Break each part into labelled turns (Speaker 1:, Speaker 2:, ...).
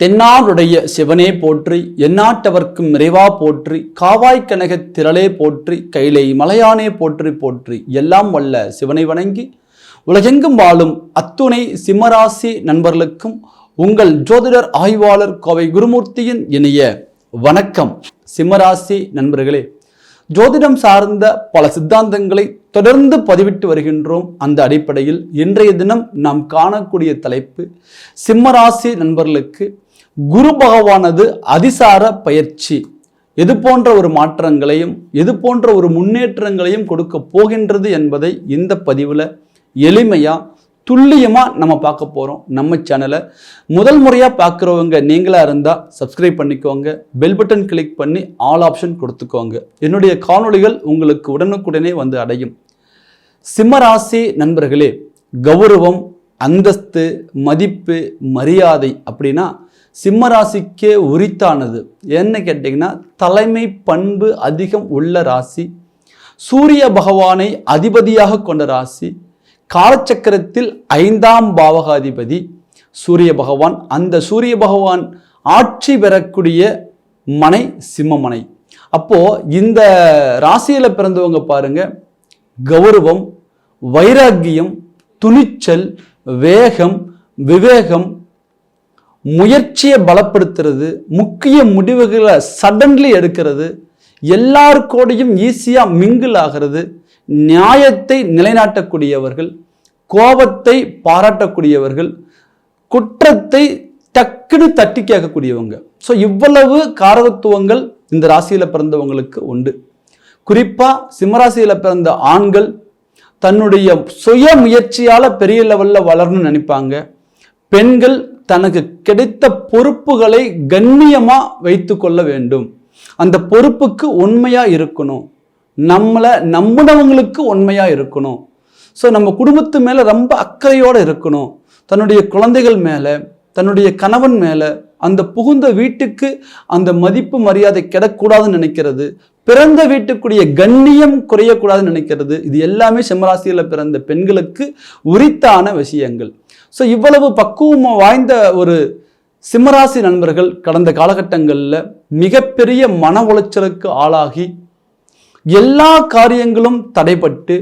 Speaker 1: தென்னாடுடைய சிவனே போற்றி எந்நாட்டவர்க்கும் நிறைவா போற்றி காவாய் கனக திரளே போற்றி கைலை மலையானே போற்றி போற்றி எல்லாம் வல்ல சிவனை வணங்கி உலகெங்கும் வாழும் அத்துணை சிம்மராசி நண்பர்களுக்கும் உங்கள் ஜோதிடர் ஆய்வாளர் கோவை குருமூர்த்தியின் இனிய வணக்கம். சிம்மராசி நண்பர்களே ஜோதிடம் சார்ந்த பல சித்தாந்தங்களை தொடர்ந்து பதிவிட்டு வருகின்றோம். அந்த அடிப்படையில் இன்றைய தினம் நாம் காணக்கூடிய தலைப்பு சிம்மராசி நண்பர்களுக்கு குரு பகவானது அதிசார பயிற்சி. எது போன்ற ஒரு மாற்றங்களையும் எது போன்ற ஒரு முன்னேற்றங்களையும் கொடுக்க போகின்றது என்பதை இந்த பதிவில் எளிமையாக துல்லியமாக நம்ம பார்க்க போகிறோம் நம்ம சேனலை முதல் முறையாக பார்க்குறவங்க நீங்களாக இருந்தால் சப்ஸ்கிரைப் பண்ணிக்கோங்க. பெல் பட்டன் கிளிக் பண்ணி ஆல் ஆப்ஷன் கொடுத்துக்கோங்க. என்னுடைய காணொளிகள் உங்களுக்கு உடனுக்குடனே வந்து அடையும். சிம்மராசி நண்பர்களே கௌரவம் அந்தஸ்து மதிப்பு மரியாதை அப்படின்னா சிம்மராசிக்கே உரித்தானது? என்ன கேட்டிங்கன்னா தலைமை பண்பு அதிகம் உள்ள ராசி சூரிய பகவானை அதிபதியாக கொண்ட ராசி காலச்சக்கரத்தில் ஐந்தாம் பாவகாதிபதி சூரிய பகவான். அந்த சூரிய பகவான் ஆட்சி பெறக்கூடிய மனை சிம்மமனை. அப்போது இந்த ராசியில் பிறந்தவங்க பாருங்க கௌரவம் வைராக்கியம் துணிச்சல் வேகம் விவேகம் முயற்சியை பலப்படுத்துறது முக்கிய முடிவுகளை சடன்லி எடுக்கிறது எல்லாருக்கோடையும் ஈஸியாக மிங்கிள் ஆகிறது நியாயத்தை நிலைநாட்டக்கூடியவர்கள் கோபத்தை பாராட்டக்கூடியவர்கள் குற்றத்தை டக்குன்னு தட்டி கேட்கக்கூடியவங்க. ஸோ இவ்வளவு காரகத்துவங்கள் இந்த ராசியில் பிறந்தவங்களுக்கு உண்டு. குறிப்பாக சிம்மராசியில் பிறந்த ஆண்கள் தன்னுடைய சுய முயற்சியால் பெரிய லெவலில் வளரணும்னு நினைப்பாங்க. பெண்கள் தனக்கு கிடைத்த பொறுப்புகளை கண்ணியமாக வைத்து கொள்ள வேண்டும். அந்த பொறுப்புக்கு உண்மையாக இருக்கணும். நம்மளை நம்பினவங்களுக்கு உண்மையாக இருக்கணும். ஸோ நம்ம குடும்பத்து மேலே ரொம்ப அக்கறையோடு இருக்கணும். தன்னுடைய குழந்தைகள் மேலே தன்னுடைய கணவன் மேலே அந்த புகுந்த வீட்டுக்கு அந்த மதிப்பு மரியாதை கிடக்கூடாதுன்னு நினைக்கிறது. பிறந்த வீட்டுக்குரிய கண்ணியம் குறையக்கூடாதுன்னு நினைக்கிறது. இது எல்லாமே சிம்மராசியில் பிறந்த பெண்களுக்கு உரித்தான விஷயங்கள். ஸோ இவ்வளவு பக்குவம் வாய்ந்த ஒரு சிம்மராசி நண்பர்கள் கடந்த காலகட்டங்களில் மிகப்பெரிய மன உளைச்சலுக்கு ஆளாகி எல்லா காரியங்களும் தடைப்பட்டு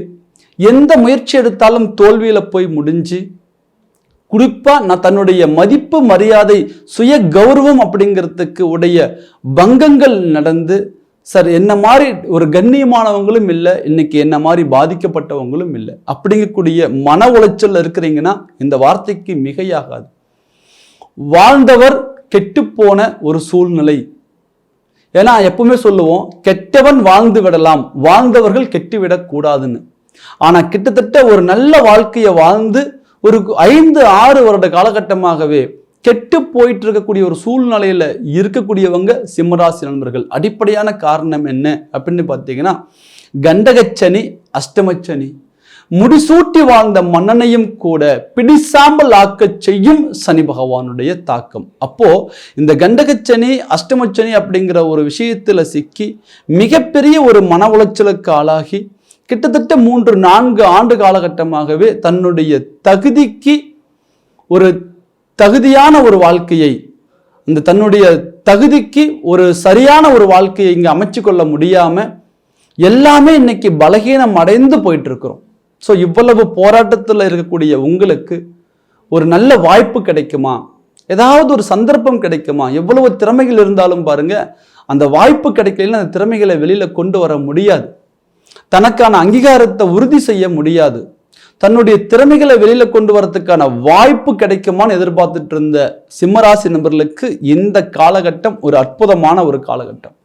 Speaker 1: எந்த முயற்சி எடுத்தாலும் தோல்வியில் போய் முடிஞ்சு குறிப்பாக நான் தன்னுடைய மதிப்பு மரியாதை சுய கௌரவம் அப்படிங்கிறதுக்கு உடைய பங்கங்கள் நடந்து சார் என்ன மாதிரி ஒரு கண்ணியமானவங்களும் இல்லை இன்னைக்கு என்ன மாதிரி பாதிக்கப்பட்டவங்களும் இல்லை. அப்படிங்கக்கூடிய மன உளைச்சல் இருக்கிறீங்கன்னா இந்த வார்த்தைக்கு மிகையாகாது. வாழ்ந்தவர் கெட்டுப்போன ஒரு சூழ்நிலை. ஏன்னா எப்பவுமே சொல்லுவோம் கெட்டவன் வாழ்ந்து விடலாம் வாழ்ந்தவர்கள் கெட்டுவிடக்கூடாதுன்னு ஆனால் கிட்டத்தட்ட ஒரு நல்ல வாழ்க்கையை வாழ்ந்து ஒரு ஐந்து ஆறு வருட காலகட்டமாகவே கெட்டு போயிட்டு இருக்கக்கூடிய ஒரு சூழ்நிலையில இருக்கக்கூடியவங்க சிம்மராசி நண்பர்கள். அடிப்படையான காரணம் என்ன அப்படின்னு பார்த்தீங்கன்னா கண்டகச்சனி அஷ்டமச்சனி. முடிசூட்டி வாழ்ந்த மன்னனையும் கூட பிடிசாம்பல் ஆக்கச் செய்யும் சனி பகவானுடைய தாக்கம். அப்போ இந்த கண்டகச்சனி அஷ்டமச்சனி அப்படிங்கிற ஒரு விஷயத்துல சிக்கி மிகப்பெரிய ஒரு மன உளைச்சலுக்கு ஆளாகி கிட்டத்தட்ட மூன்று நான்கு ஆண்டு காலகட்டமாகவே தன்னுடைய தகுதிக்கு ஒரு தகுதியான ஒரு வாழ்க்கையை இந்த தன்னுடைய தகுதிக்கு ஒரு சரியான ஒரு வாழ்க்கையை இங்கே அமைச்சு கொள்ள முடியாமல் எல்லாமே இன்னைக்கு பலகீனம் அடைந்து போயிட்டு இருக்கிறோம் ஸோ இவ்வளவு போராட்டத்தில் இருக்கக்கூடிய உங்களுக்கு ஒரு நல்ல வாய்ப்பு கிடைக்குமா? ஏதாவது ஒரு சந்தர்ப்பம் கிடைக்குமா? எவ்வளவு திறமைகள் இருந்தாலும் பாருங்க அந்த வாய்ப்பு கிடைக்கலன்னா அந்த திறமைகளை வெளியில் கொண்டு வர முடியாது. தனக்கான அங்கீகாரத்தை உறுதி செய்ய முடியாது. தன்னுடைய திறமைகளை வெளியில கொண்டு வரதுக்கான வாய்ப்பு கிடைக்குமான்னு எதிர்பார்த்துட்டு இருந்த சிம்மராசி நபர்களுக்கு இந்த காலகட்டம் ஒரு அற்புதமான ஒரு காலகட்டம்.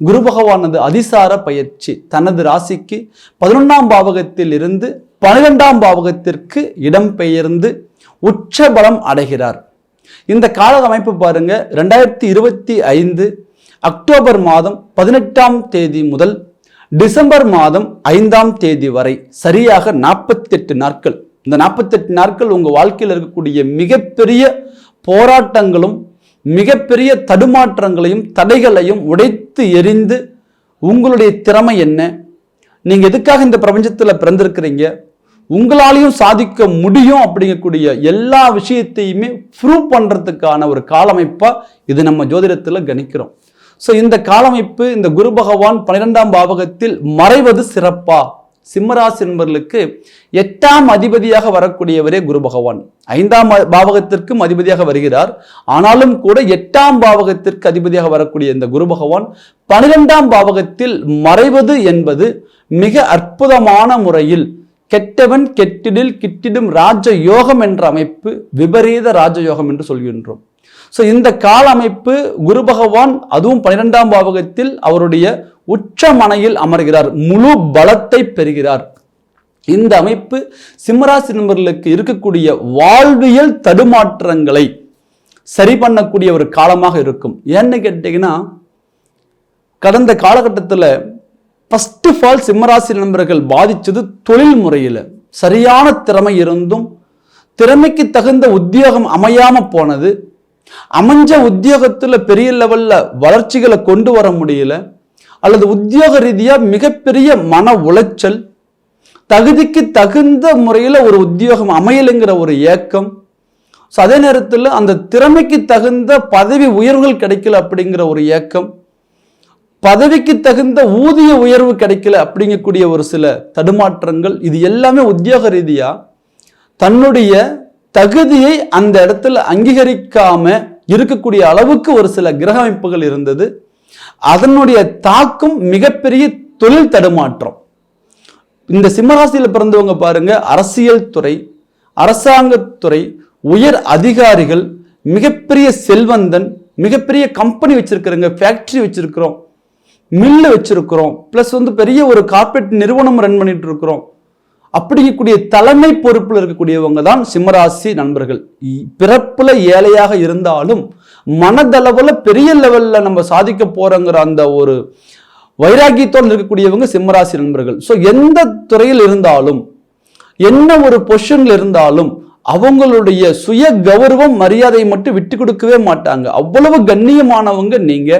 Speaker 1: குரு பகவானது அதிசார பயிற்சி. தனது ராசிக்கு பதினொன்றாம் பாவகத்தில் இருந்து பனிரெண்டாம் பாவகத்திற்கு இடம்பெயர்ந்து உச்சபலம் அடைகிறார். இந்த கால அமைப்பு பாருங்க ரெண்டாயிரத்தி இருபத்தி ஐந்து அக்டோபர் மாதம் பதினெட்டாம் தேதி முதல் டிசம்பர் மாதம் ஐந்தாம் தேதி வரை சரியாக நாற்பத்தெட்டு நாட்கள். இந்த நாற்பத்தெட்டு நாட்கள் உங்கள் வாழ்க்கையில் இருக்கக்கூடிய மிகப்பெரிய போராட்டங்களும் மிகப்பெரிய தடுமாற்றங்களையும் தடைகளையும் உடைத்து எரிந்து உங்களுடைய திறமை என்ன? நீங்கள் எதுக்காக இந்த பிரபஞ்சத்தில் பிறந்திருக்கிறீங்க? உங்களாலையும் சாதிக்க முடியும் அப்படிங்கக்கூடிய எல்லா விஷயத்தையுமே ப்ரூவ் பண்ணுறதுக்கான ஒரு காலமைப்பாக இது நம்ம ஜோதிடத்தில் கணிக்கிறோம். ஸோ இந்த காலமைப்பு இந்த குரு பகவான் பன்னிரெண்டாம் பாவகத்தில் மறைவது சிறப்பா? சிம்மராசி என்பவர்களுக்கு எட்டாம் அதிபதியாக வரக்கூடியவரே குரு பகவான். ஐந்தாம் பாவகத்திற்கும் அதிபதியாக வருகிறார். ஆனாலும் கூட எட்டாம் பாவகத்திற்கு அதிபதியாக வரக்கூடிய இந்த குரு பகவான் பனிரெண்டாம் பாவகத்தில் மறைவது என்பது மிக அற்புதமான முறையில் கெட்டவன் கெட்டிடில் கிட்டிடும் ராஜ யோகம் என்ற அமைப்பு விபரீத ராஜயோகம் என்று சொல்கின்றோம். ஸோ இந்த கால அமைப்பு குரு பகவான் அதுவும் பன்னிரெண்டாம் பாவகத்தில் அவருடைய உச்ச மனையில் அமர்கிறார். முழு பலத்தை பெறுகிறார். இந்த அமைப்பு சிம்மராசி நண்பர்களுக்கு இருக்கக்கூடிய வாழ்வியல் தடுமாற்றங்களை சரி பண்ணக்கூடிய ஒரு காலமாக இருக்கும். ஏன்னு கேட்டீங்கன்னா கடந்த காலகட்டத்தில் ஃபர்ஸ்ட் ஆஃப் ஆல் சிம்மராசி நண்பர்கள் பாதித்தது தொழில் முறையில். சரியான திறமை இருந்தும் திறமைக்கு தகுந்த உத்தியோகம் அமையாமல் போனது அமைஞ்ச உத்தியோகத்தில் பெரிய லெவலில் வளர்ச்சிகளை கொண்டு வர முடியல அல்லது உத்தியோக ரீதியாக மிகப்பெரிய மன உளைச்சல் தகுதிக்கு தகுந்த முறையில் ஒரு உத்தியோகம் அமையலைங்கிற ஒரு ஏக்கம். ஸோ அதே நேரத்தில் அந்த திறமைக்கு தகுந்த பதவி உயர்வுகள் கிடைக்கல அப்படிங்கிற ஒரு ஏக்கம் பதவிக்கு தகுந்த ஊதிய உயர்வு கிடைக்கல அப்படிங்கக்கூடிய ஒரு சில தடுமாற்றங்கள் இது எல்லாமே உத்தியோக ரீதியாக தன்னுடைய தகுதியை அந்த இடத்துல அங்கீகரிக்காம இருக்கக்கூடிய அளவுக்கு ஒரு சில கிரக அமைப்புகள் இருந்தது. அதனுடைய தாக்கம் மிகப்பெரிய தொழில் தடுமாற்றம். இந்த சிம்மராசியில் பிறந்தவங்க பாருங்க அரசியல் துறை அரசாங்கத்துறை உயர் அதிகாரிகள் மிகப்பெரிய செல்வந்தன் மிகப்பெரிய கம்பெனி வச்சிருக்கிறோங்க ஃபேக்ட்ரி வச்சிருக்கிறோம் மில்லு வச்சிருக்கிறோம் ப்ளஸ் வந்து பெரிய ஒரு கார்பரேட் நிறுவனம் ரன் பண்ணிட்டு இருக்கிறோம். அப்படிங்கக்கூடிய தலைமை பொறுப்பில் இருக்கக்கூடியவங்க தான் சிம்மராசி நண்பர்கள். பிறப்புல ஏழையாக இருந்தாலும் மனதளவில் பெரிய லெவலில் நம்ம சாதிக்க போறோங்கிற அந்த ஒரு வைராக்கியத்தோடு இருக்கக்கூடியவங்க சிம்மராசி நண்பர்கள். ஸோ எந்த துறையில் இருந்தாலும் என்ன ஒரு பொசிஷன்ல இருந்தாலும் அவங்களுடைய சுய கௌரவம் மரியாதையை மட்டும் விட்டு கொடுக்கவே மாட்டாங்க. அவ்வளவு கண்ணியமானவங்க நீங்க.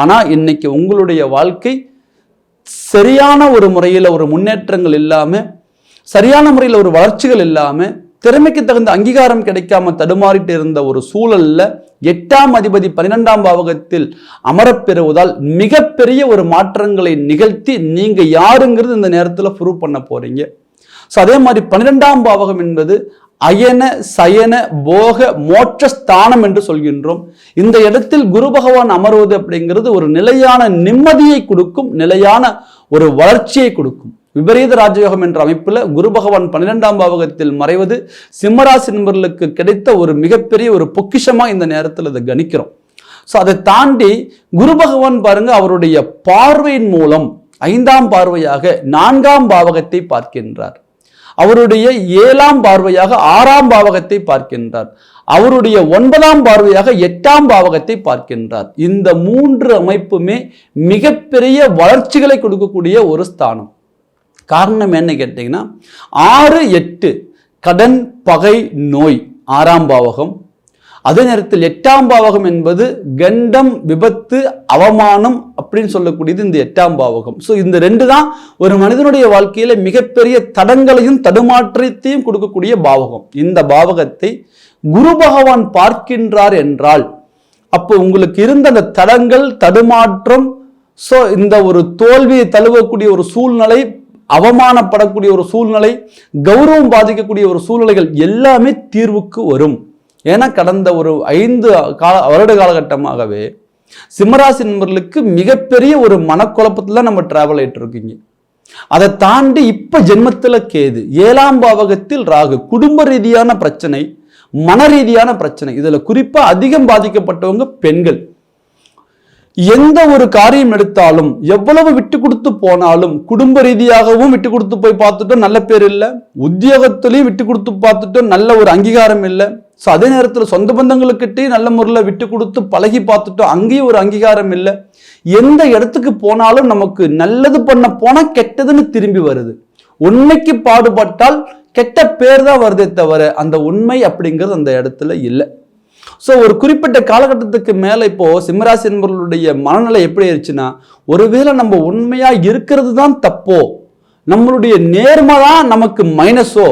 Speaker 1: ஆனா இன்னைக்கு உங்களுடைய வாழ்க்கை சரியான ஒரு முறையில் ஒரு முன்னேற்றங்கள் இல்லாமல் சரியான முறையில் ஒரு வளர்ச்சிகள் இல்லாமல் திறமைக்கு தகுந்த அங்கீகாரம் கிடைக்காம தடுமாறிட்டு இருந்த ஒரு சூழல்ல எட்டாம் அதிபதி பன்னிரெண்டாம் பாவகத்தில் அமரப்பெறுவதால் மிகப்பெரிய ஒரு மாற்றங்களை நிகழ்த்தி நீங்க யாருங்கிறது இந்த நேரத்தில் ப்ரூவ் பண்ண போறீங்க. ஸோ அதே மாதிரி பன்னிரெண்டாம் பாவகம் என்பது அயன சயன போக மோட்ச ஸ்தானம் என்று சொல்கின்றோம். இந்த இடத்தில் குரு பகவான் அமர்வது அப்படிங்கிறது ஒரு நிலையான நிம்மதியை கொடுக்கும் நிலையான ஒரு வளர்ச்சியை கொடுக்கும். விபரீத ராஜயோகம் என்ற அமைப்புல குரு பகவான் பன்னிரெண்டாம் பாவகத்தில் மறைவது சிம்மராசி நண்பர்களுக்கு கிடைத்த ஒரு மிகப்பெரிய ஒரு பொக்கிஷமா இந்த நேரத்தில் இதை கணிக்கிறோம். ஸோ அதை தாண்டி குரு பகவான் பாருங்க அவருடைய பார்வையின் மூலம் ஐந்தாம் பார்வையாக நான்காம் பாவகத்தை பார்க்கின்றார். அவருடைய ஏழாம் பார்வையாக ஆறாம் பாவகத்தை பார்க்கின்றார். அவருடைய ஒன்பதாம் பார்வையாக எட்டாம் பாவகத்தை பார்க்கின்றார். இந்த மூன்று அமைப்புமே மிகப்பெரிய வளர்ச்சிகளை கொடுக்கக்கூடிய ஒரு ஸ்தானம். காரணம் என்ன கேட்டிங்கன்னா ஆறு எட்டு கடன் பகை நோய் ஆறாம் பாவகம். அதே நேரத்தில் எட்டாம் பாவகம் என்பது கண்டம் விபத்து அவமானம் அப்படின்னு சொல்லக்கூடியது இந்த எட்டாம் பாவகம். ஸோ இந்த ரெண்டு தான் ஒரு மனிதனுடைய வாழ்க்கையில் மிகப்பெரிய தடங்களையும் தடுமாற்றத்தையும் கொடுக்கக்கூடிய பாவகம். இந்த பாவகத்தை குரு பகவான் பார்க்கின்றார் என்றால் அப்போ உங்களுக்கு இருந்த அந்த தடங்கள் தடுமாற்றம் ஸோ இந்த ஒரு தோல்வியை தழுவக்கூடிய ஒரு சூழ்நிலை அவமானப்படக்கூடிய ஒரு சூழ்நிலை கௌரவம் பாதிக்கக்கூடிய ஒரு சூழ்நிலைகள் எல்லாமே தீர்வுக்கு வரும். ஏன்னா கடந்த ஒரு ஐந்து கால வருட காலகட்டமாகவே சிம்மராசி நண்பர்களுக்கு மிகப்பெரிய ஒரு மனக்குழப்பத்தில் நம்ம டிராவல் ஆகிட்டு இருக்கீங்க. அதை தாண்டி இப்போ ஜென்மத்தில் கேது ஏழாம் பாவகத்தில் ராகு குடும்ப ரீதியான பிரச்சனை மன ரீதியான பிரச்சனை. இதில் குறிப்பாக அதிகம் பாதிக்கப்பட்டவங்க பெண்கள். எந்த ஒரு காரியம் எடுத்தாலும் எவ்வளவு விட்டு கொடுத்து போனாலும் குடும்ப ரீதியாகவும் விட்டு கொடுத்து போய் பார்த்துட்டோம் நல்ல பேர் இல்லை. உத்தியோகத்திலையும் விட்டு கொடுத்து பார்த்துட்டோம் நல்ல ஒரு அங்கீகாரம் இல்லை. ஸோ அதே நேரத்தில் சொந்த பந்தங்களுக்கிட்டையும் நல்ல முறையில் விட்டு கொடுத்து பழகி பார்த்துட்டோம் அங்கேயும் ஒரு அங்கீகாரம் இல்லை. எந்த இடத்துக்கு போனாலும் நமக்கு நல்லது பண்ண போனால் கெட்டதுன்னு திரும்பி வருது. உண்மைக்கு பாடுபட்டால் கெட்ட பேர் தான் வருதே தவிர அந்த உண்மை அப்படிங்கிறது அந்த இடத்துல இல்லை. ஸோ ஒரு குறிப்பிட்ட காலகட்டத்துக்கு மேலே இப்போ சிம்மராசி நண்பர்களுடைய மனநிலை எப்படி ஆயிடுச்சுன்னா ஒருவேளை நம்ம உண்மையாக இருக்கிறது தான் தப்போ நம்மளுடைய நேர்மை தான் நமக்கு மைனஸோ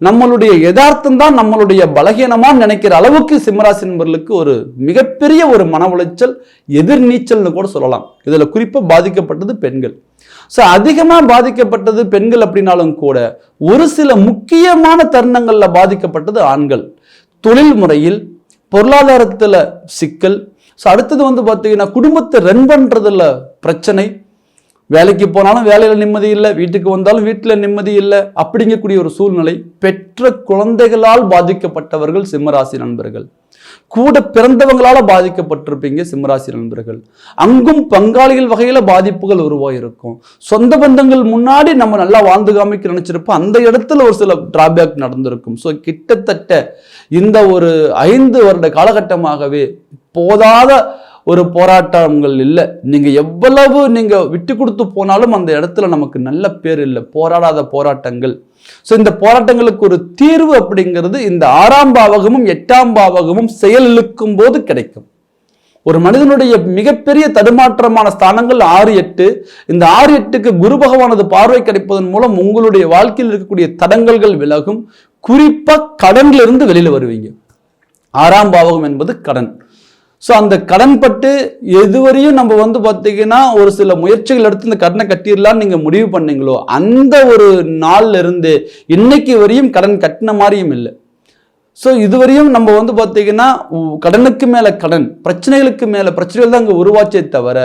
Speaker 1: நம்மளுடைய யதார்த்தம் தான் நம்மளுடைய பலகீனமாக நினைக்கிற அளவுக்கு சிம்மராசி நண்பர்களுக்கு ஒரு மிகப்பெரிய ஒரு மன உளைச்சல் எதிர்நீச்சல்னு கூட சொல்லலாம். இதில் குறிப்பாக பாதிக்கப்பட்டது பெண்கள். ஸோ அதிகமாக பாதிக்கப்பட்டது பெண்கள் அப்படின்னாலும் கூட ஒரு சில முக்கியமான தருணங்களில் பாதிக்கப்பட்டது ஆண்கள். தொழில் முறையில் பொருளாதாரத்தில் சிக்கல். ஸோ அடுத்தது வந்து பார்த்தீங்கன்னா குடும்பத்தை ரன் பண்ணுறதுல பிரச்சனை. வேலைக்கு போனாலும் வேலையில் நிம்மதி இல்லை வீட்டுக்கு வந்தாலும் வீட்டில் நிம்மதி இல்லை அப்படிங்கக்கூடிய ஒரு சூழ்நிலை. பெற்ற குழந்தைகளால் பாதிக்கப்பட்டவர்கள் சிம்மராசி நண்பர்கள். கூட பிறந்தவங்களால பாதிக்கப்பட்டிருப்பீங்க சிம்மராசி நண்பர்கள். அங்கும் பங்காளிகள் வகையில பாதிப்புகள் உருவாயிருக்கும். சொந்த பந்தங்கள் முன்னாடி நம்ம நல்லா வாழ்ந்து காமிக்க நினைச்சிருப்போம். அந்த இடத்துல ஒரு சில டிராபேக் நடந்திருக்கும். ஸோ கிட்டத்தட்ட இந்த ஒரு ஐந்து வருட காலகட்டமாகவே போதாத ஒரு போராட்டங்கள் இல்லை. நீங்கள் எவ்வளவு நீங்கள் விட்டு கொடுத்து போனாலும் அந்த இடத்துல நமக்கு நல்ல பேர் இல்லை. போராடாத போராட்டங்கள். ஸோ இந்த போராட்டங்களுக்கு ஒரு தீர்வு அப்படிங்கிறது இந்த ஆறாம் பாவகமும் எட்டாம் பாவகமும் செயல் இழுக்கும் போது கிடைக்கும். ஒரு மனிதனுடைய மிகப்பெரிய தடுமாற்றமான ஸ்தானங்கள் ஆறு எட்டு. இந்த ஆறு எட்டுக்கு குரு பகவானது பார்வை கிடைப்பதன் மூலம் உங்களுடைய வாழ்க்கையில் இருக்கக்கூடிய தடங்கல்கள் விலகும். குறிப்பாக கடன்ல இருந்து வெளியில் வருவீங்க. ஆறாம் பாவகம் என்பது கடன். ஸோ அந்த கடன் பட்டு எதுவரையும் நம்ம வந்து பார்த்தீங்கன்னா ஒரு சில முயற்சிகள் எடுத்து இந்த கடனை கட்டிடலான்னு நீங்கள் முடிவு பண்ணீங்களோ அந்த ஒரு நாள்ல இருந்து இன்னைக்கு வரையும் கடன் கட்டின மாதிரியும் இல்லை. ஸோ இதுவரையும் நம்ம வந்து பார்த்தீங்கன்னா கடனுக்கு மேலே கடன் பிரச்சனைகளுக்கு மேலே பிரச்சனைகள் தான் அங்கே உருவாச்சே தவிர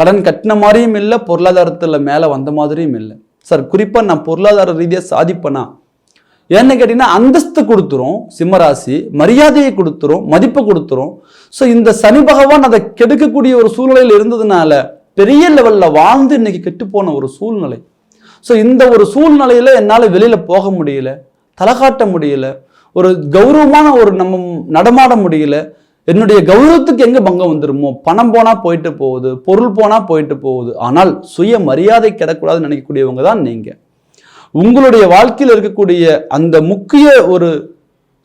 Speaker 1: கடன் கட்டின மாதிரியும் இல்லை பொருளாதாரத்தில் மேலே வந்த மாதிரியும் இல்லை. சார் குறிப்பாக நான் பொருளாதார ரீதியாக சாதிப்பேனா? ஏன்னு கேட்டிங்கன்னா அந்தஸ்து கொடுத்துரும் சிம்மராசி மரியாதையை கொடுத்துரும் மதிப்பை கொடுத்துரும். ஸோ இந்த சனி பகவான் அதை கெடுக்கக்கூடிய ஒரு சூழ்நிலையில் இருந்ததுனால பெரிய லெவலில் வாழ்ந்து இன்னைக்கு கெட்டுப்போன ஒரு சூழ்நிலை. ஸோ இந்த ஒரு சூழ்நிலையில் என்னால் வெளியில் போக முடியல தலை காட்ட முடியல ஒரு கௌரவமான ஒரு நம்ம நடமாட முடியல என்னுடைய கௌரவத்துக்கு எங்கே பங்கம் வந்துருமோ பணம் போனால் போயிட்டு போகுது பொருள் போனால் போயிட்டு போகுது. ஆனால் சுய மரியாதை கிடக்கூடாதுன்னு நினைக்கக்கூடியவங்க தான் நீங்கள் உங்களுடைய வாழ்க்கையில் இருக்கக்கூடிய அந்த முக்கிய ஒரு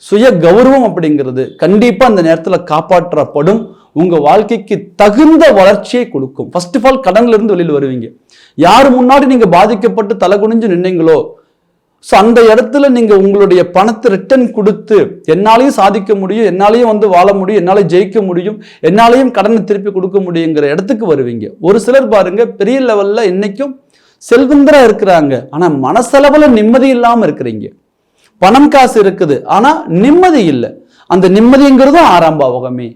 Speaker 1: சுய கௌரவம் அப்படிங்கிறது கண்டிப்பாக அந்த நேரத்தில் காப்பாற்றப்படும். உங்கள் வாழ்க்கைக்கு தகுந்த வளர்ச்சியை கொடுக்கும். ஃபர்ஸ்ட் ஆஃப் ஆல் கடன்லேருந்து வெளியில் வருவீங்க. யார் முன்னாடி நீங்கள் பாதிக்கப்பட்டு தலை குனிஞ்சு நின்னீங்களோ ஸோ அந்த இடத்துல நீங்கள் உங்களுடைய பணத்தை ரிட்டர்ன் கொடுத்து என்னாலையும் சாதிக்க முடியும் என்னாலையும் வந்து வாழ முடியும் என்னால் ஜெயிக்க முடியும் என்னாலையும் கடனை திருப்பி கொடுக்க முடியுங்கிற இடத்துக்கு வருவீங்க. ஒரு சிலர் பாருங்க பெரிய லெவலில் இன்னைக்கும் செல்வந்தராக இருக்கிறாங்க. ஆனால் மனசளவில் நிம்மதி இல்லாமல் இருக்கிறீங்க. பணம் காசு இருக்குது ஆனால் நிம்மதி இல்லை. அந்த நிம்மதிங்கிறதும் ஆறாம் பாவகமே.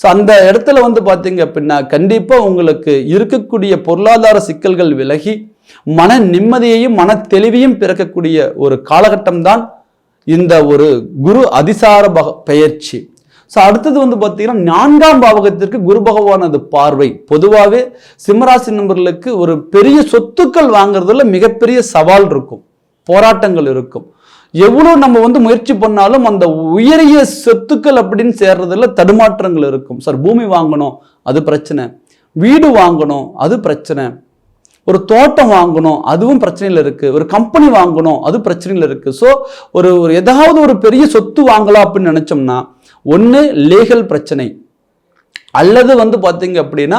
Speaker 1: ஸோ அந்த இடத்துல வந்து பார்த்தீங்க அப்படின்னா கண்டிப்பாக உங்களுக்கு இருக்கக்கூடிய பொருளாதார சிக்கல்கள் விலகி மன நிம்மதியையும் மன தெளிவையும் பிறக்கக்கூடிய ஒரு காலகட்டம் தான் இந்த ஒரு குரு அதிசார பக பெயர்ச்சி ஸோ அடுத்தது வந்து பார்த்தீங்கன்னா நான்காம் பாவகத்திற்கு குரு பகவானது பார்வை. பொதுவாகவே சிம்மராசி நண்பர்களுக்கு ஒரு பெரிய சொத்துக்கள் வாங்குறதுல மிகப்பெரிய சவால் இருக்கும். போராட்டங்கள் இருக்கும். எவ்வளோ நம்ம வந்து முயற்சி பண்ணாலும் அந்த உயரிய சொத்துக்கள் அப்படின்னு சேர்றதுல தடுமாற்றங்கள் இருக்கும். சார் பூமி வாங்கணும் அது பிரச்சனை. வீடு வாங்கணும் அது பிரச்சனை. ஒரு தோட்டம் வாங்கணும் அதுவும் பிரச்சனையில் இருக்குது ஒரு கம்பெனி வாங்கணும் அது பிரச்சனையில் இருக்குது ஸோ ஒரு ஒரு ஏதாவது ஒரு பெரிய சொத்து வாங்கலாம் அப்படின்னு நினச்சோம்னா ஒன்று லீகல் பிரச்சனை. அல்லது வந்து பார்த்தீங்க அப்படின்னா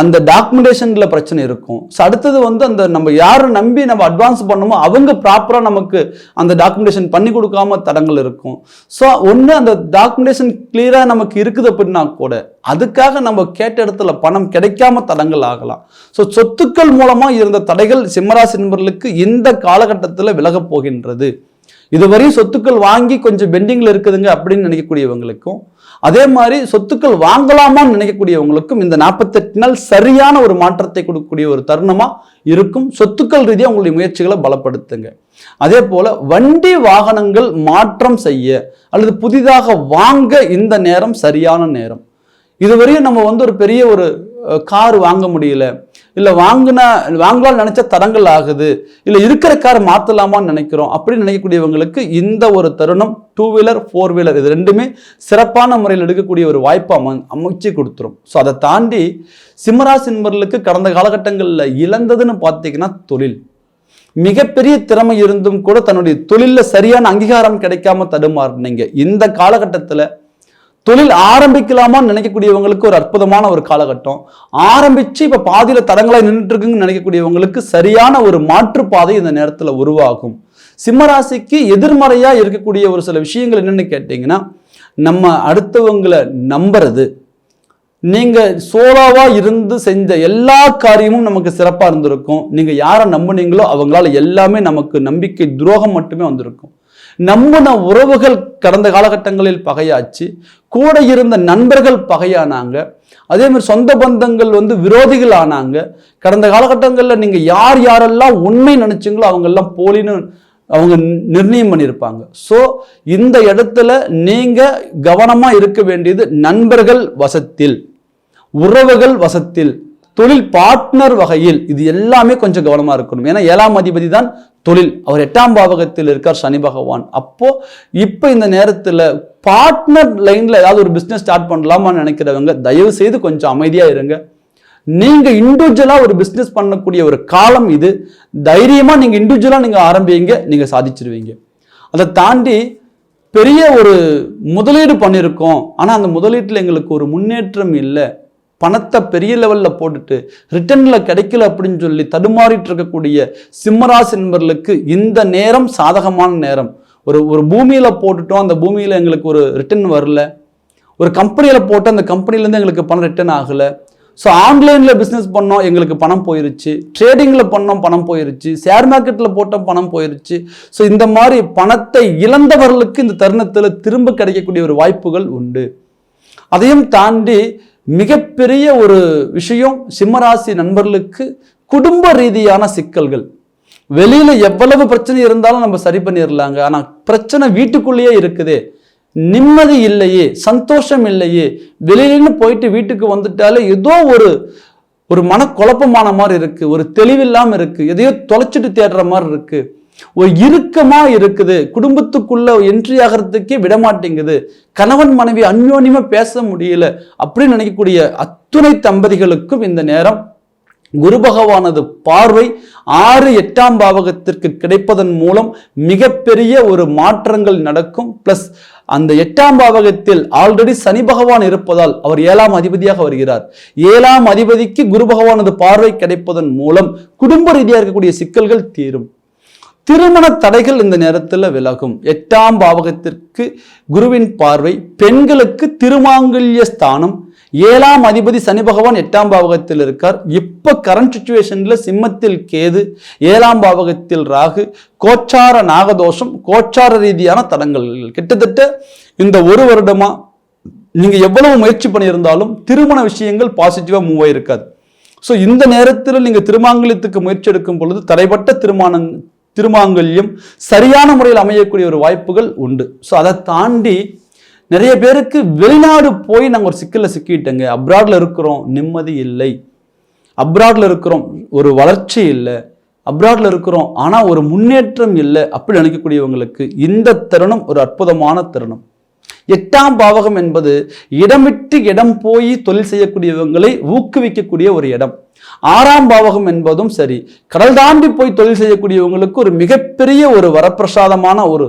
Speaker 1: அந்த டாக்குமெண்டேஷனில் பிரச்சனை இருக்கும். ஸோ அடுத்தது வந்து அந்த நம்ம யாரை நம்பி நம்ம அட்வான்ஸ் பண்ணணுமோ அவங்க ப்ராப்பராக நமக்கு அந்த டாக்குமெண்டேஷன் பண்ணி கொடுக்காம தடங்கள் இருக்கும். ஸோ ஒன்று அந்த டாக்குமெண்டேஷன் கிளியராக நமக்கு இருக்குது அப்படின்னா கூட அதுக்காக நம்ம கேட்ட இடத்துல பணம் கிடைக்காம தடங்கள் ஆகலாம். ஸோ சொத்துக்கள் மூலமாக இருந்த தடைகள் சிம்மராசி நண்பர்களுக்கு இந்த காலகட்டத்தில் விலகப் போகின்றது. இதுவரையும் சொத்துக்கள் வாங்கி கொஞ்சம் பெண்டிங்கில் இருக்குதுங்க அப்படின்னு நினைக்கக்கூடியவங்களுக்கும் அதே மாதிரி சொத்துக்கள் வாங்கலாமான்னு நினைக்கக்கூடியவங்களுக்கும் இந்த நாற்பத்தெட்டு நாள் சரியான ஒரு மாற்றத்தை கொடுக்கக்கூடிய ஒரு தருணமாக இருக்கும். சொத்துக்கள் ரீதியாக உங்களுடைய முயற்சிகளை பலப்படுத்துங்க. அதே போல வண்டி வாகனங்கள் மாற்றம் செய்ய அல்லது புதிதாக வாங்க இந்த நேரம் சரியான நேரம். இதுவரையும் நம்ம வந்து ஒரு பெரிய ஒரு கார் வாங்க முடியல. இல்லை வாங்கின வாங்கலாம்னு நினச்ச தடங்கள் ஆகுது. இல்லை இருக்கிற கார் மாற்றலாமான்னு நினைக்கிறோம். அப்படின்னு நினைக்கக்கூடியவங்களுக்கு இந்த ஒரு தருணம் டூ வீலர் ஃபோர் வீலர் இது ரெண்டுமே சிறப்பான முறையில் எடுக்கக்கூடிய ஒரு வாய்ப்பு அம அமைச்சு கொடுத்துரும். ஸோ அதை தாண்டி சிம்மராசி நண்பர்களுக்கு கடந்த காலகட்டங்களில் இழந்ததுன்னு பார்த்தீங்கன்னா தொழில். மிகப்பெரிய திறமை இருந்தும் கூட தன்னுடைய தொழிலில் சரியான அங்கீகாரம் கிடைக்காம தடுமாறுனீங்க. இந்த காலகட்டத்தில் தொழில் ஆரம்பிக்கலாமான்னு நினைக்கக்கூடியவங்களுக்கு ஒரு அற்புதமான ஒரு காலகட்டம். ஆரம்பித்து இப்போ பாதியில் தடங்களாக நின்றுட்டுருக்குன்னு நினைக்கக்கூடியவங்களுக்கு சரியான ஒரு மாற்றுப்பாதை இந்த நேரத்தில் உருவாகும். சிம்மராசிக்கு எதிர்மறையாக இருக்கக்கூடிய ஒரு சில விஷயங்கள் என்னென்னு கேட்டிங்கன்னா நம்ம அடுத்தவங்களை நம்புறது. நீங்கள் சோலாவாக இருந்து செஞ்ச எல்லா காரியமும் நமக்கு சிறப்பாக இருந்திருக்கும். நீங்கள் யாரை நம்புனீங்களோ அவங்களால எல்லாமே நமக்கு நம்பிக்கை துரோகம் மட்டுமே வந்திருக்கும். நம்பின உறவுகள் கடந்த காலகட்டங்களில் பகையாச்சு கூட இருந்த நண்பர்கள் பகையானாங்க. அதே மாதிரி சொந்த பந்தங்கள் வந்து விரோதிகள் ஆனாங்க. கடந்த காலகட்டங்களில் நீங்கள் யார் யாரெல்லாம் உண்மை நினச்சிங்களோ அவங்கெல்லாம் போலின்னு அவங்க நிர்ணயம் பண்ணியிருப்பாங்க. ஸோ இந்த இடத்துல நீங்கள் கவனமாக இருக்க வேண்டியது நண்பர்கள் வசத்தில் உறவுகள் வசத்தில். தொழில் பார்ட்னர் வகையில் இது எல்லாமே கொஞ்சம் கவனமாக இருக்கணும். ஏன்னா ஏழாம் அதிபதி தான் தொழில். அவர் எட்டாம் பாவகத்தில் இருக்கார் சனி பகவான். அப்போ இப்போ இந்த நேரத்தில் பார்ட்னர் லைன்ல ஏதாவது ஒரு பிஸ்னஸ் ஸ்டார்ட் பண்ணலாமான்னு நினைக்கிறவங்க தயவு செய்து கொஞ்சம் அமைதியாக இருங்க. நீங்க இண்டிவிஜுவலா ஒரு பிசினஸ் பண்ணக்கூடிய ஒரு காலம் இது. தைரியமா நீங்க இண்டிவிஜுவலா நீங்க ஆரம்பிங்க நீங்க சாதிச்சிருவீங்க. அதை தாண்டி பெரிய ஒரு முதலீடு பண்ணியிருக்கோம் ஆனால் அந்த முதலீட்டில் எங்களுக்கு ஒரு முன்னேற்றம் இல்லை. பணத்தை பெரிய லெவலில் போட்டுட்டு ரிட்டர்னில் கிடைக்கல அப்படின்னு சொல்லி தடுமாறிட்டு இருக்கக்கூடிய சிம்மராசி என்பவர்களுக்கு இந்த நேரம் சாதகமான நேரம். ஒரு ஒரு பூமியில் போட்டுட்டோம் அந்த பூமியில் எங்களுக்கு ஒரு ரிட்டர்ன் வரல. ஒரு கம்பெனியில் போட்டு அந்த கம்பெனிலேருந்து எங்களுக்கு பணம் ரிட்டர்ன் ஆகலை. ஸோ ஆன்லைனில் பிஸ்னஸ் பண்ணோம் எங்களுக்கு பணம் போயிருச்சு. ட்ரேடிங்கில் பண்ணோம் பணம் போயிருச்சு. ஷேர் மார்க்கெட்டில் போட்டோம் பணம் போயிருச்சு. ஸோ இந்த மாதிரி பணத்தை இழந்தவர்களுக்கு இந்த தருணத்தில் திரும்ப கிடைக்கக்கூடிய ஒரு வாய்ப்புகள் உண்டு. அதையும் தாண்டி மிகப்பெரிய ஒரு விஷயம் சிம்மராசி நண்பர்களுக்கு குடும்ப ரீதியான சிக்கல்கள். வெளியில் எவ்வளவு பிரச்சனை இருந்தாலும் நம்ம சரி பண்ணிடலாங்க ஆனால் பிரச்சனை வீட்டுக்குள்ளேயே இருக்குதே. நிம்மதி இல்லையே சந்தோஷம் இல்லையே. வெளியிலன்னு போயிட்டு வீட்டுக்கு வந்துட்டாலே ஏதோ ஒரு ஒரு மனக்குழப்பமான மாதிரி இருக்குது ஒரு தெளிவில்லாமல் இருக்குது எதையோ தொலைச்சிட்டு தேடுற மாதிரி இருக்குது ஒரு இறுக்கமா இருக்குது. குடும்பத்துக்குள்ள என்ட்ரி ஆகிறதுக்கே விட மாட்டேங்குது கணவன் மனைவி அந்யோன்யமா பேச முடியல அப்படின்னு நினைக்கக்கூடிய அத்துணை தம்பதிகளுக்கும் இந்த நேரம் குரு பகவானது பார்வை ஆறு எட்டாம் பாவகத்திற்கு கிடைப்பதன் மூலம் மிகப்பெரிய ஒரு மாற்றங்கள் நடக்கும். பிளஸ் அந்த எட்டாம் பாவகத்தில் ஆல்ரெடி சனி பகவான் இருப்பதால் அவர் ஏழாம் அதிபதியாக வருகிறார். ஏழாம் அதிபதிக்கு குரு பகவானது பார்வை கிடைப்பதன் மூலம் குடும்ப ரீதியாக இருக்கக்கூடிய சிக்கல்கள் தீரும். திருமண தடைகள் இந்த நேரத்தில் விலகும். எட்டாம் பாவகத்திற்கு குருவின் பார்வை பெண்களுக்கு திருமாங்கல்ய ஸ்தானம். ஏழாம் அதிபதி சனி பகவான் எட்டாம் பாவகத்தில் இருக்கார். இப்போ கரண்ட் சுச்சுவேஷனில் சிம்மத்தில் கேது ஏழாம் பாவகத்தில் ராகு கோச்சார நாகதோஷம் கோச்சார ரீதியான தடங்கள். கிட்டத்தட்ட இந்த ஒரு வருடமா நீங்கள் எவ்வளவு முயற்சி பண்ணியிருந்தாலும் திருமண விஷயங்கள் பாசிட்டிவாக மூவ் ஆயிருக்காது. ஸோ இந்த நேரத்தில் நீங்கள் திருமாங்கல்யத்துக்கு முயற்சி எடுக்கும் பொழுது தடைப்பட்ட திருமணம் திருமாங்கல்யம் சரியான முறையில் அமையக்கூடிய ஒரு வாய்ப்புகள் உண்டு. ஸோ அதை தாண்டி நிறைய பேருக்கு வெளிநாடு போய் நாங்கள் ஒரு சிக்கலில் சிக்கிட்டேங்க. அப்ராட்ல இருக்கிறோம் நிம்மதி இல்லை. அப்ராட்ல இருக்கிறோம் ஒரு வளர்ச்சி இல்லை. அப்ராடில் இருக்கிறோம் ஆனால் ஒரு முன்னேற்றம் இல்லை. அப்படி நினைக்கக்கூடியவங்களுக்கு இந்த தருணம் ஒரு அற்புதமான தருணம். எட்டாம் பாவகம் என்பது இடமிட்டு இடம் போய் தொழில் செய்யக்கூடியவங்களை ஊக்குவிக்கக்கூடிய ஒரு இடம். ஆறாம் பாவகம் என்பதும் சரி கடல் தாண்டி போய் தொழில் செய்யக்கூடியவங்களுக்கு ஒரு மிகப்பெரிய ஒரு வரப்பிரசாதமான ஒரு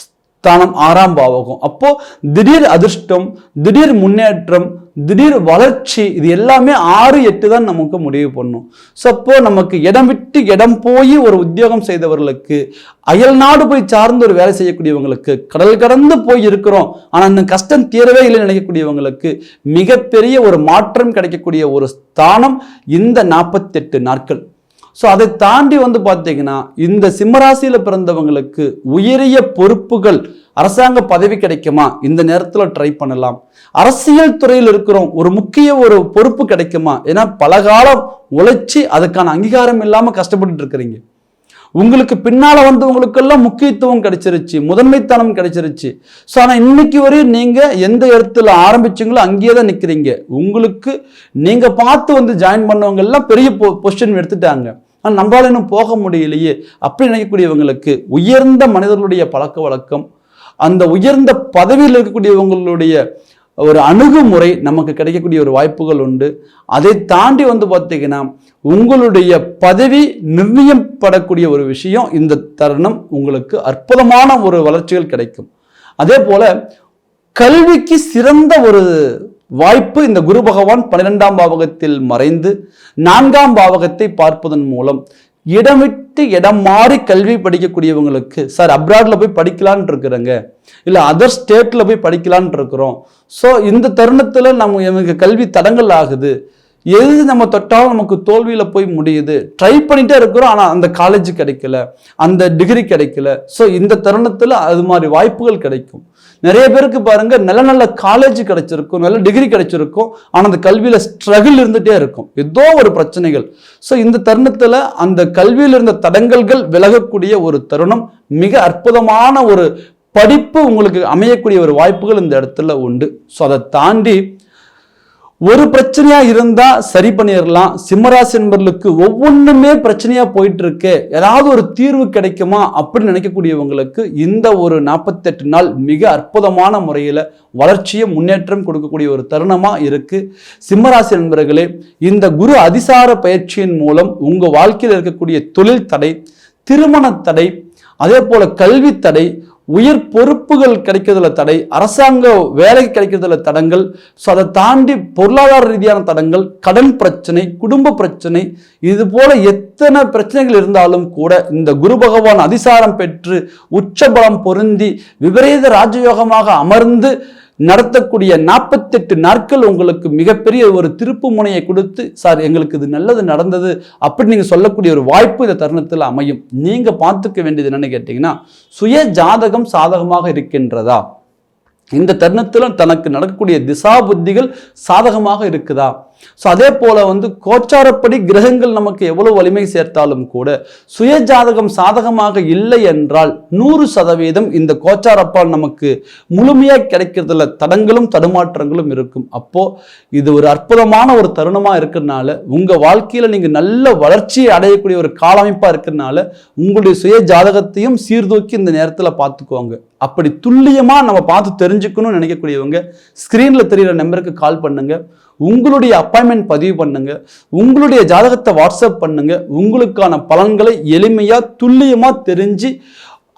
Speaker 1: ஸ்தானம் ஆறாம் பாவகம். அப்போ திடீர் அதிர்ஷ்டம் திடீர் முன்னேற்றம் திடீர் வளர்ச்சி இது எல்லாமே ஆறு எட்டு தான் நமக்கு முடிவு பண்ணும். ஸோ அப்போ நமக்கு இடம் விட்டு இடம் போய் ஒரு உத்தியோகம் செய்தவர்களுக்கு அயல் நாடு போய் சார்ந்து ஒரு வேலை செய்யக்கூடியவங்களுக்கு கடல் கடந்து போய் இருக்கிறோம் ஆனால் இந்த கஷ்டம் தீரவே இல்லைன்னு நினைக்கக்கூடியவங்களுக்கு மிகப்பெரிய ஒரு மாற்றம் கிடைக்கக்கூடிய ஒரு ஸ்தானம் இந்த நாற்பத்தெட்டு நாட்கள். ஸோ அதை தாண்டி வந்து பார்த்தீங்கன்னா இந்த சிம்மராசியில் பிறந்தவங்களுக்கு உயரிய பொறுப்புகள் அரசாங்க பதவி கிடைக்குமா? இந்த நேரத்தில் ட்ரை பண்ணலாம். அரசியல் துறையில் இருக்கிறோம் ஒரு முக்கிய ஒரு பொறுப்பு கிடைக்குமா? ஏன்னா பல காலம் உழைச்சி அதுக்கான அங்கீகாரம் இல்லாமல் கஷ்டப்பட்டு இருக்கிறீங்க. உங்களுக்கு பின்னால் வந்தவங்களுக்கெல்லாம் முக்கியத்துவம் கிடைச்சிருச்சு முதன்மைத்தனம் கிடைச்சிருச்சு. ஸோ ஆனால் இன்னைக்கு வரையும் நீங்கள் எந்த இடத்துல ஆரம்பிச்சீங்களோ அங்கேயே தான் நிற்கிறீங்க உங்களுக்கு நீங்கள் பார்த்து வந்து ஜாயின் பண்ணவங்கெல்லாம் பெரிய பொ பொசிஷன் எடுத்துட்டாங்க. ஆனால் நம்மளால் இன்னும் போக முடியலையே அப்படி நினைக்கக்கூடியவங்களுக்கு உயர்ந்த மனிதர்களுடைய பழக்க வழக்கம் அந்த உயர்ந்த பதவியில் இருக்கக்கூடியவங்களுடைய ஒரு அணுகுமுறை நமக்கு கிடைக்கக்கூடிய ஒரு வாய்ப்புகள் உண்டு. அதை தாண்டி வந்து பார்த்தீங்கன்னா உங்களுடைய பதவி நிர்ணயப்படக்கூடிய ஒரு விஷயம் இந்த தருணம் உங்களுக்கு அற்புதமான ஒரு வளர்ச்சிகள் கிடைக்கும். அதே போல கல்விக்கு சிறந்த ஒரு வாய்ப்பு இந்த குரு பகவான் பன்னிரெண்டாம் பாவகத்தில் மறைந்து நான்காம் பாவகத்தை பார்ப்பதன் மூலம் இடம் விட்டு இடம் மாறி கல்வி படிக்கக்கூடியவங்களுக்கு சார் அப்ராட்ல போய் படிக்கலான் இருக்கிறேங்க. இல்லை அதர் ஸ்டேட்ல போய் படிக்கலான் இருக்கிறோம். ஸோ இந்த தருணத்தில் நம்ம எனக்கு கல்வி தடங்கள் ஆகுது. எது நம்ம தொட்டாலும் நமக்கு தோல்வியில் போய் முடியுது. ட்ரை பண்ணிட்டே இருக்கிறோம் ஆனால் அந்த காலேஜ் கிடைக்கல. அந்த டிகிரி கிடைக்கல. ஸோ இந்த தருணத்தில் அது மாதிரி வாய்ப்புகள் கிடைக்கும். நிறைய பேருக்கு பாருங்க நல்ல நல்ல காலேஜ் கிடைச்சிருக்கும் நல்ல டிகிரி கிடைச்சிருக்கும் ஆனால் அந்த கல்வியில் ஸ்ட்ரகிள் இருந்துகிட்டே இருக்கும். ஏதோ ஒரு பிரச்சனைகள். ஸோ இந்த தருணத்தில் அந்த கல்வியில் இருந்த தடங்கல்கள் விலகக்கூடிய ஒரு தருணம் மிக அற்புதமான ஒரு படிப்பு உங்களுக்கு அமையக்கூடிய ஒரு வாய்ப்புகள் இந்த இடத்துல உண்டு. ஸோ அதை தாண்டி ஒரு பிரச்சனையா இருந்தா சரி பண்ணிடலாம் சிம்மராசி என்பர்களுக்கு ஒவ்வொன்றுமே பிரச்சனையா போயிட்டு இருக்கு ஏதாவது ஒரு தீர்வு கிடைக்குமா அப்படின்னு நினைக்கக்கூடியவங்களுக்கு இந்த ஒரு நாற்பத்தெட்டு நாள் மிக அற்புதமான முறையில் வளர்ச்சியும் முன்னேற்றம் கொடுக்கக்கூடிய ஒரு தருணமா இருக்கு. சிம்மராசி நண்பர்களே இந்த குரு அதிசார பயிற்சியின் மூலம் உங்க வாழ்க்கையில் இருக்கக்கூடிய தொழில் தடை திருமண தடை அதே போல கல்வி தடை உயிர் பொறுப்புகள் கிடைக்கிறதுல தடை அரசாங்க வேலை கிடைக்கிறதுல தடங்கள் ஸோ அதை தாண்டி பொருளாதார ரீதியான தடங்கள் கடன் பிரச்சனை குடும்ப பிரச்சனை இது போல எத்தனை பிரச்சனைகள் இருந்தாலும் கூட இந்த குரு பகவான் அதிசாரம் பெற்று உச்சபலம் பொருந்தி விபரீத ராஜயோகமாக அமர்ந்து நடத்தக்கூடிய நாற்பத்தெட்டு நாட்கள் உங்களுக்கு மிகப்பெரிய ஒரு திருப்பு முனையை கொடுத்து சார் எங்களுக்கு இது நல்லது நடந்தது அப்படின்னு நீங்கள் சொல்லக்கூடிய ஒரு வாய்ப்பு இந்த தருணத்தில் அமையும். நீங்கள் பார்த்துக்க வேண்டியது என்னென்னு கேட்டிங்கன்னா சுய ஜாதகம் சாதகமாக இருக்கின்றதா? இந்த தருணத்தில் தனக்கு நடக்கக்கூடிய திசா புத்திகள் சாதகமாக இருக்குதா? ஸோ அதே போல வந்து கோச்சாரப்படி கிரகங்கள் நமக்கு எவ்வளவு வலிமை சேர்த்தாலும் கூட சுய ஜாதகம் சாதகமாக இல்லை என்றால் நூறு சதவீதம் இந்த கோச்சாரப்பால் நமக்கு முழுமையாக கிடைக்கிறதுல தடங்களும் தடுமாற்றங்களும் இருக்கும். அப்போ இது ஒரு அற்புதமான ஒரு தருணமாக இருக்கிறதுனால உங்க வாழ்க்கையில நீங்க நல்ல வளர்ச்சியை அடையக்கூடிய ஒரு காலமைப்பா இருக்கிறதுனால உங்களுடைய சுய ஜாதகத்தையும் சீர்தூக்கி இந்த நேரத்தில் பார்த்துக்கோங்க. அப்படி துல்லியமா நம்ம பார்த்து தெரிஞ்சுக்கணும்னு நினைக்கக்கூடியவங்க ஸ்கிரீன்ல தெரியிற நம்பருக்கு கால் பண்ணுங்க. உங்களுடைய அப்பாயின்மெண்ட் பதிவு பண்ணுங்க. உங்களுடைய ஜாதகத்தை வாட்ஸ்அப் பண்ணுங்க. உங்களுக்கான பலன்களை எளிமையா துல்லியமா தெரிஞ்சு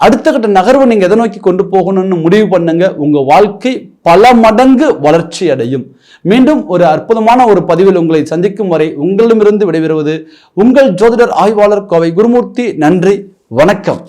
Speaker 1: அடுத்த கட்ட நகர்வை நீங்க எதை நோக்கி கொண்டு போகணும்னு முடிவு பண்ணுங்க. உங்க வாழ்க்கை பல மடங்கு வளர்ச்சி அடையும். மீண்டும் ஒரு அற்புதமான ஒரு பதிவில் உங்களை சந்திக்கும் வரை உங்களிடமிருந்து விடைபெறுவது உங்கள் ஜோதிடர் ஆய்வாளர் கோவை குருமூர்த்தி. நன்றி வணக்கம்.